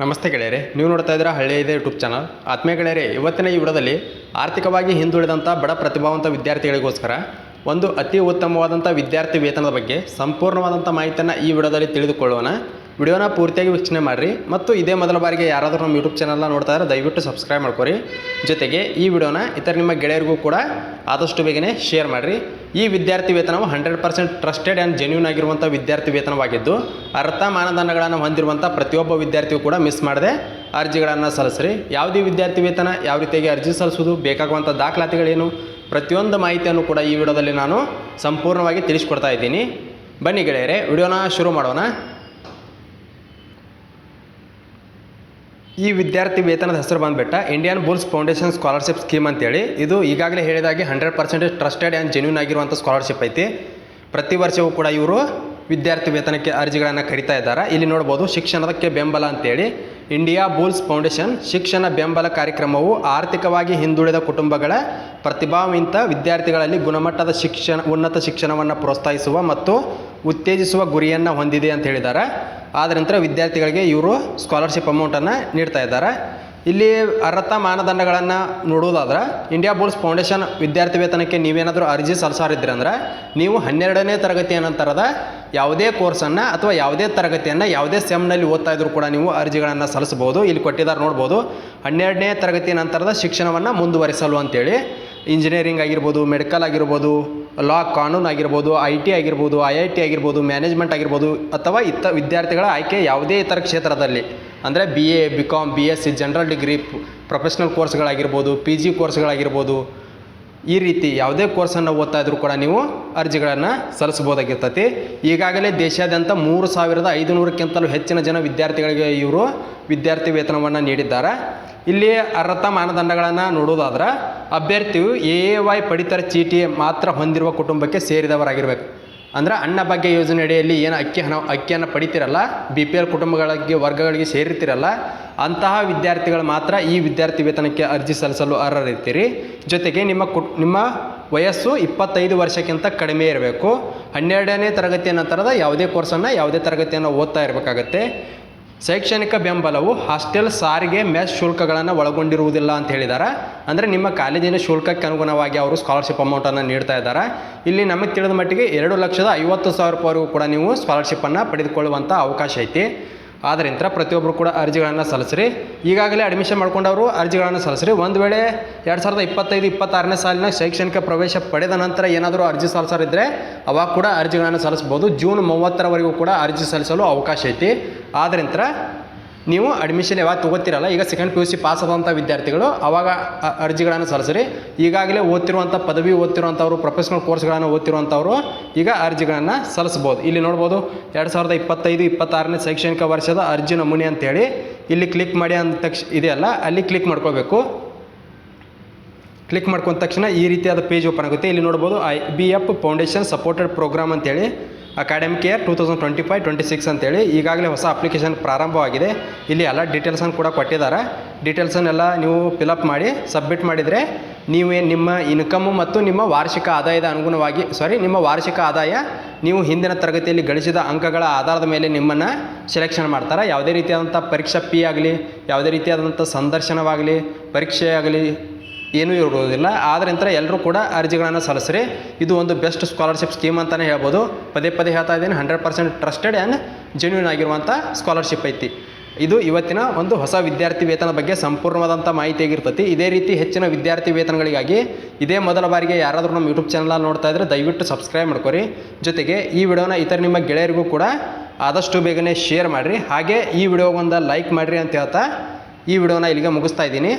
ನಮಸ್ತೆ ಗೆಳೆಯರೆ, ನೀವು ನೋಡ್ತಾ ಇದ್ದೀರಾ ಹಳ್ಳಿಯ ಇದೆ ಯೂಟ್ಯೂಬ್ ಚಾನಲ್ ಆತ್ಮೀಯ ಗೆಳೆಯರೆ, ಇವತ್ತಿನ ಈ ವಿಡದಲ್ಲಿ ಆರ್ಥಿಕವಾಗಿ ಹಿಂದುಳಿದಂಥ ಬಡ ಪ್ರತಿಭಾವಂತ ವಿದ್ಯಾರ್ಥಿಗಳಿಗೋಸ್ಕರ ಒಂದು ಅತಿ ಉತ್ತಮವಾದಂಥ ವಿದ್ಯಾರ್ಥಿ ವೇತನದ ಬಗ್ಗೆ ಸಂಪೂರ್ಣವಾದಂಥ ಮಾಹಿತಿಯನ್ನು ಈ ವಿಡದಲ್ಲಿ ತಿಳಿದುಕೊಳ್ಳೋಣ. ವಿಡಿಯೋನ ಪೂರ್ತಿಯಾಗಿ ವೀಕ್ಷಣೆ ಮಾಡಿರಿ. ಮತ್ತು ಇದೇ ಮೊದಲ ಬಾರಿಗೆ ಯಾರಾದರೂ ನಮ್ಮ ಯೂಟ್ಯೂಬ್ ಚಾನಲ್ನ ನೋಡ್ತಾ ಇದ್ದಾರೆ ದಯವಿಟ್ಟು ಸಬ್ಸ್ಕ್ರೈಬ್ ಮಾಡ್ಕೊರಿ. ಜೊತೆಗೆ ಈ ವಿಡಿಯೋನ ಇತರ ನಿಮ್ಮ ಗೆಳೆಯರಿಗೂ ಕೂಡ ಆದಷ್ಟು ಬೇಗನೆ ಶೇರ್ ಮಾಡಿರಿ. ಈ ವಿದ್ಯಾರ್ಥಿ ವೇತನವು hundred percent trusted and genuine ಆಗಿರುವಂಥ ವಿದ್ಯಾರ್ಥಿ ವೇತನವಾಗಿದ್ದು, ಅರ್ಥ ಮಾನದಂಡಗಳನ್ನು ಹೊಂದಿರುವಂಥ ಪ್ರತಿಯೊಬ್ಬ ವಿದ್ಯಾರ್ಥಿಯು ಕೂಡ ಮಿಸ್ ಮಾಡದೆ ಅರ್ಜಿಗಳನ್ನು ಸಲ್ಲಿಸ್ರಿ. ಯಾವುದೇ ವಿದ್ಯಾರ್ಥಿ ವೇತನ ಯಾವ ರೀತಿಯಾಗಿ ಅರ್ಜಿ ಸಲ್ಲಿಸೋದು ಬೇಕಾಗುವಂಥ ದಾಖಲಾತಿಗಳೇನು, ಪ್ರತಿಯೊಂದು ಮಾಹಿತಿಯನ್ನು ಕೂಡ ಈ ವಿಡಿಯೋದಲ್ಲಿ ನಾನು ಸಂಪೂರ್ಣವಾಗಿ ತಿಳಿಸ್ಕೊಡ್ತಾ ಇದ್ದೀನಿ. ಬನ್ನಿ ಗೆಳೆಯರೆ, ವಿಡಿಯೋನ ಶುರು ಮಾಡೋಣ. ಈ ವಿದ್ಯಾರ್ಥಿ ವೇತನದ ಹೆಸರು ಬಂದುಬಿಟ್ಟ Indian bulls foundation scholarship scheme ಅಂತೇಳಿ. ಇದು ಈಗಾಗಲೇ ಹೇಳಿದಾಗೆ hundred percentage trusted and genuine ಆಗಿರುವಂಥ ಸ್ಕಾಲರ್ಶಿಪ್ ಐತಿ. ಪ್ರತಿ ವರ್ಷವೂ ಕೂಡ ಇವರು ವಿದ್ಯಾರ್ಥಿ ವೇತನಕ್ಕೆ ಅರ್ಜಿಗಳನ್ನು ಕರಿತಾ ಇದ್ದಾರೆ. ಇಲ್ಲಿ ನೋಡ್ಬೋದು ಶಿಕ್ಷಣದಕ್ಕೆ ಬೆಂಬಲ ಅಂತೇಳಿ. ಇಂಡಿಯಾ ಬುಲ್ಸ್ ಫೌಂಡೇಶನ್ ಶಿಕ್ಷಣ ಬೆಂಬಲ ಕಾರ್ಯಕ್ರಮವು ಆರ್ಥಿಕವಾಗಿ ಹಿಂದುಳಿದ ಕುಟುಂಬಗಳ ಪ್ರತಿಭಾವಂತ ವಿದ್ಯಾರ್ಥಿಗಳಲ್ಲಿ ಗುಣಮಟ್ಟದ ಶಿಕ್ಷಣ, ಉನ್ನತ ಶಿಕ್ಷಣವನ್ನು ಪ್ರೋತ್ಸಾಹಿಸುವ ಮತ್ತು ಉತ್ತೇಜಿಸುವ ಗುರಿಯನ್ನು ಹೊಂದಿದೆ ಅಂತ ಹೇಳಿದ್ದಾರೆ ಆದ ನಂತರ ವಿದ್ಯಾರ್ಥಿಗಳಿಗೆ ಇವರು ಸ್ಕಾಲರ್ಶಿಪ್ ಅಮೌಂಟನ್ನು ನೀಡ್ತಾ ಇದ್ದಾರೆ. ಇಲ್ಲಿ ಅರ್ಹತಾ ಮಾನದಂಡಗಳನ್ನು ನೋಡುವುದಾದ್ರೆ ಇಂಡಿಯಾ ಬುಲ್ಸ್ ಫೌಂಡೇಶನ್ ವಿದ್ಯಾರ್ಥಿ ವೇತನಕ್ಕೆ ನೀವೇನಾದರೂ ಅರ್ಜಿ ಸಲ್ಲಿಸಾರಿದ್ರಿ ಅಂದ್ರೆ, ನೀವು ಹನ್ನೆರಡನೇ ತರಗತಿಯ ನಂತರದ ಯಾವುದೇ ಕೋರ್ಸನ್ನು ಅಥವಾ ಯಾವುದೇ ತರಗತಿಯನ್ನು ಯಾವುದೇ ಸೆಮ್ನಲ್ಲಿ ಓದ್ತಾ ಇದ್ದರೂ ಕೂಡ ನೀವು ಅರ್ಜಿಗಳನ್ನು ಸಲ್ಲಿಸ್ಬೋದು ಇಲ್ಲಿ ಕೊಟ್ಟಿದ್ದಾರೆ ನೋಡ್ಬೋದು, ಹನ್ನೆರಡನೇ ತರಗತಿಯ ನಂತರದ ಶಿಕ್ಷಣವನ್ನು ಮುಂದುವರಿಸಲು ಅಂತೇಳಿ ಇಂಜಿನಿಯರಿಂಗ್ ಆಗಿರ್ಬೋದು ಮೆಡಿಕಲ್ ಆಗಿರ್ಬೋದು ಲಾ ಕಾನೂನು ಆಗಿರ್ಬೋದು, ಐ ಟಿ ಆಗಿರ್ಬೋದು, ಐ ಐ ಟಿ ಆಗಿರ್ಬೋದು, ಮ್ಯಾನೇಜ್ಮೆಂಟ್ ಆಗಿರ್ಬೋದು, ಅಥವಾ ಇತ್ತ ವಿದ್ಯಾರ್ಥಿಗಳ ಆಯ್ಕೆ ಯಾವುದೇ ಇತರ ಕ್ಷೇತ್ರದಲ್ಲಿ. ಅಂದರೆ B A B com B S C general degree professional ಕೋರ್ಸ್ಗಳಾಗಿರ್ಬೋದು P G ಕೋರ್ಸ್ಗಳಾಗಿರ್ಬೋದು ಈ ರೀತಿ ಯಾವುದೇ ಕೋರ್ಸನ್ನು ಓದ್ತಾ ಇದ್ರೂ ಕೂಡ ನೀವು ಅರ್ಜಿಗಳನ್ನು ಸಲ್ಲಿಸ್ಬೋದಾಗಿರ್ತೈತಿ ಈಗಾಗಲೇ ದೇಶಾದ್ಯಂತ ಮೂರು ಸಾವಿರದ ಐದುನೂರಕ್ಕಿಂತಲೂ ಹೆಚ್ಚಿನ ಜನ ವಿದ್ಯಾರ್ಥಿಗಳಿಗೆ ಇವರು ವಿದ್ಯಾರ್ಥಿ ವೇತನವನ್ನು ನೀಡಿದ್ದಾರೆ. ಇಲ್ಲಿ ಅರ್ಹತಾ ಮಾನದಂಡಗಳನ್ನು ನೋಡೋದಾದ್ರೆ ಅಭ್ಯರ್ಥಿಯು ಎ ಎ ವೈ ಪಡಿತರ ಚೀಟಿ ಮಾತ್ರ ಹೊಂದಿರುವ ಕುಟುಂಬಕ್ಕೆ ಸೇರಿದವರಾಗಿರಬೇಕು. ಅಂದ್ರೆ ಅನ್ನ ಭಾಗ್ಯ ಯೋಜನೆ ಅಡಿಯಲ್ಲಿ ಏನು ಅಕ್ಕಿ ಹಣ, ಅಕ್ಕಿಯನ್ನು ಪಡಿತೀರಲ್ಲ, ಬಿ ಪಿ ಎಲ್ ಕುಟುಂಬಗಳಿಗೆ, ವರ್ಗಗಳಿಗೆ ಸೇರಿರ್ತೀರಲ್ಲ, ಅಂತಹ ವಿದ್ಯಾರ್ಥಿಗಳು ಮಾತ್ರ ಈ ವಿದ್ಯಾರ್ಥಿ ವೇತನಕ್ಕೆ ಅರ್ಜಿ ಸಲ್ಲಿಸಲು ಅರ್ಹರಿರ್ತೀರಿ. ಜೊತೆಗೆ ನಿಮ್ಮ ಕು ನಿಮ್ಮ ವಯಸ್ಸು ಇಪ್ಪತ್ತೈದು ವರ್ಷಕ್ಕಿಂತ ಕಡಿಮೆ ಇರಬೇಕು. ಹನ್ನೆರಡನೇ ತರಗತಿಯ ನಂತರದ ಯಾವುದೇ ಕೋರ್ಸನ್ನು ಯಾವುದೇ ತರಗತಿಯನ್ನು ಓದ್ತಾ ಇರಬೇಕಾಗತ್ತೆ. ಶೈಕ್ಷಣಿಕ ಬೆಂಬಲವು ಹಾಸ್ಟೆಲ್ ಸಾರಿಗೆ ಮೆಸ್ ಶುಲ್ಕಗಳನ್ನು ಒಳಗೊಂಡಿರುವುದಿಲ್ಲ ಅಂತ ಹೇಳಿದ್ದಾರೆ ಅಂದರೆ ನಿಮ್ಮ ಕಾಲೇಜಿನ ಶುಲ್ಕಕ್ಕೆ ಅನುಗುಣವಾಗಿ ಅವರು ಸ್ಕಾಲರ್ಶಿಪ್ ಅಮೌಂಟನ್ನು ನೀಡ್ತಾ ಇದ್ದಾರೆ ಇಲ್ಲಿ ನಮಗೆ ತಿಳಿದ ಮಟ್ಟಿಗೆ ಎರಡು ಲಕ್ಷದ ಐವತ್ತು ಸಾವಿರ ರೂಪಾಯಿವರೆಗೂ ಕೂಡ ನೀವು ಸ್ಕಾಲರ್ಶಿಪ್ಪನ್ನು ಪಡೆದುಕೊಳ್ಳುವಂಥ ಅವಕಾಶ ಐತಿ. ಆದ್ದರಿಂದ ಪ್ರತಿಯೊಬ್ಬರು ಕೂಡ ಅರ್ಜಿಗಳನ್ನು ಸಲ್ಲಿಸ್ರಿ. ಈಗಾಗಲೇ ಅಡ್ಮಿಷನ್ ಮಾಡ್ಕೊಂಡವರು ಅರ್ಜಿಗಳನ್ನು ಸಲ್ಲಿಸ್ರಿ. ಒಂದು ವೇಳೆ ಎರಡು ಸಾವಿರದ ಇಪ್ಪತ್ತೈದು, ಇಪ್ಪತ್ತಾರನೇ ಸಾಲಿನ ಶೈಕ್ಷಣಿಕ ಪ್ರವೇಶ ಪಡೆದ ನಂತರ ಏನಾದರೂ ಅರ್ಜಿ ಸಲ್ಲಿಸೋರಿದ್ದರೆ ಅವಾಗ ಕೂಡ ಅರ್ಜಿಗಳನ್ನು ಸಲ್ಲಿಸ್ಬೋದು. ಜೂನ್ ಮೂವತ್ತರವರೆಗೂ ಕೂಡ ಅರ್ಜಿ ಸಲ್ಲಿಸಲು ಅವಕಾಶ ಐತಿ. ಆದ್ದರಿಂದ ನೀವು ಅಡ್ಮಿಷನ್ ಯಾವಾಗ ತೊಗೋತಿರಲ್ಲ, ಈಗ second P U C pass ಆದಂಥ ವಿದ್ಯಾರ್ಥಿಗಳು ಅವಾಗ ಅರ್ಜಿಗಳನ್ನು ಸಲ್ಲಿಸ್ರಿ. ಈಗಾಗಲೇ ಓದ್ತಿರುವಂಥ ಪದವಿ ಓದ್ತಿರುವಂಥವ್ರು ಪ್ರೊಫೆಷನಲ್ ಕೋರ್ಸ್ಗಳನ್ನು ಓದ್ತಿರುವಂಥವ್ರು ಈಗ ಅರ್ಜಿಗಳನ್ನು ಸಲ್ಲಿಸ್ಬೋದು. ಇಲ್ಲಿ ನೋಡ್ಬೋದು, ಎರಡು ಸಾವಿರದ ಇಪ್ಪತ್ತೈದು, ಇಪ್ಪತ್ತಾರನೇ ಶೈಕ್ಷಣಿಕ ವರ್ಷದ ಅರ್ಜಿ ನಮೂನೆ ಅಂತೇಳಿ ಇಲ್ಲಿ ಕ್ಲಿಕ್ ಮಾಡಿ ಅಂದ ತಕ್ಷ ಇದೆಯಲ್ಲ ಅಲ್ಲಿ ಕ್ಲಿಕ್ ಮಾಡ್ಕೋಬೇಕು ಕ್ಲಿಕ್ ಮಾಡ್ಕೊಂಡ ತಕ್ಷಣ ಈ ರೀತಿಯಾದ ಪೇಜ್ ಓಪನ್ ಆಗುತ್ತೆ. ಇಲ್ಲಿ ನೋಡ್ಬೋದು I B F foundation supported programme ಅಂತೇಳಿ academic year two thousand twenty five twenty six ಅಂತೇಳಿ ಈಗಾಗಲೇ ಹೊಸ ಅಪ್ಲಿಕೇಶನ್ ಪ್ರಾರಂಭವಾಗಿದೆ. ಇಲ್ಲಿ ಎಲ್ಲ ಡೀಟೇಲ್ಸನ್ನು ಕೂಡ ಕೊಟ್ಟಿದ್ದಾರೆ. ಡೀಟೇಲ್ಸನ್ನೆಲ್ಲ ನೀವು ಫಿಲಪ್ ಮಾಡಿ ಸಬ್ಮಿಟ್ ಮಾಡಿದರೆ ನೀವೇ ನಿಮ್ಮ ಇನ್ಕಮ್ಮು ಮತ್ತು ನಿಮ್ಮ ವಾರ್ಷಿಕ ಆದಾಯದ ಅನುಗುಣವಾಗಿ ಸಾರಿ ನಿಮ್ಮ ವಾರ್ಷಿಕ ಆದಾಯ ನೀವು ಹಿಂದಿನ ತರಗತಿಯಲ್ಲಿ ಗಳಿಸಿದ ಅಂಕಗಳ ಆಧಾರದ ಮೇಲೆ ನಿಮ್ಮನ್ನು ಸೆಲೆಕ್ಷನ್ ಮಾಡ್ತಾರೆ. ಯಾವುದೇ ರೀತಿಯಾದಂಥ ಪರೀಕ್ಷಾ ಪಿ ಆಗಲಿ, ಯಾವುದೇ ರೀತಿಯಾದಂಥ ಸಂದರ್ಶನವಾಗಲಿ, ಪರೀಕ್ಷೆ ಆಗಲಿ ಏನೂ ಇರುವುದಿಲ್ಲ ನಂತರ ಎಲ್ಲರೂ ಕೂಡ ಅರ್ಜಿಗಳನ್ನು ಸಲ್ಲಿಸ್ರಿ. ಇದು ಒಂದು ಬೆಸ್ಟ್ ಸ್ಕಾಲರ್ಶಿಪ್ ಸ್ಕೀಮ್ ಅಂತಲೇ ಹೇಳ್ಬೋದು. ಪದೇ ಪದೇ ಹೇಳ್ತಾ ಇದ್ದೀನಿ, hundred percent trusted and genuine ಆಗಿರುವಂಥ ಸ್ಕಾಲರ್ಶಿಪ್ ಐತಿ. ಇದು ಇವತ್ತಿನ ಒಂದು ಹೊಸ ವಿದ್ಯಾರ್ಥಿ ವೇತನ ಬಗ್ಗೆ ಸಂಪೂರ್ಣವಾದಂಥ ಮಾಹಿತಿ ಆಗಿರ್ತೈತಿ. ಇದೇ ರೀತಿ ಹೆಚ್ಚಿನ ವಿದ್ಯಾರ್ಥಿ ವೇತನಗಳಿಗಾಗಿ ಇದೇ ಮೊದಲ ಬಾರಿಗೆ ಯಾರಾದರೂ ನಮ್ಮ ಯೂಟ್ಯೂಬ್ ಚಾನಲಲ್ಲಿ ನೋಡ್ತಾ ಇದ್ದರೆ ದಯವಿಟ್ಟು ಸಬ್ಸ್ಕ್ರೈಬ್ ಮಾಡ್ಕೊರಿ. ಜೊತೆಗೆ ಈ ವಿಡಿಯೋನ ಇತರ ನಿಮ್ಮ ಗೆಳೆಯರಿಗೂ ಕೂಡ ಆದಷ್ಟು ಬೇಗನೆ ಶೇರ್ ಮಾಡಿರಿ. ಹಾಗೆ ಈ ವಿಡಿಯೋಗೊಂದು ಲೈಕ್ ಮಾಡಿರಿ ಅಂತ ಹೇಳ್ತಾ ಈ ವಿಡಿಯೋನ ಇಲ್ಲಿಗೆ ಮುಗಿಸ್ತಾ ಇದ್ದೀನಿ.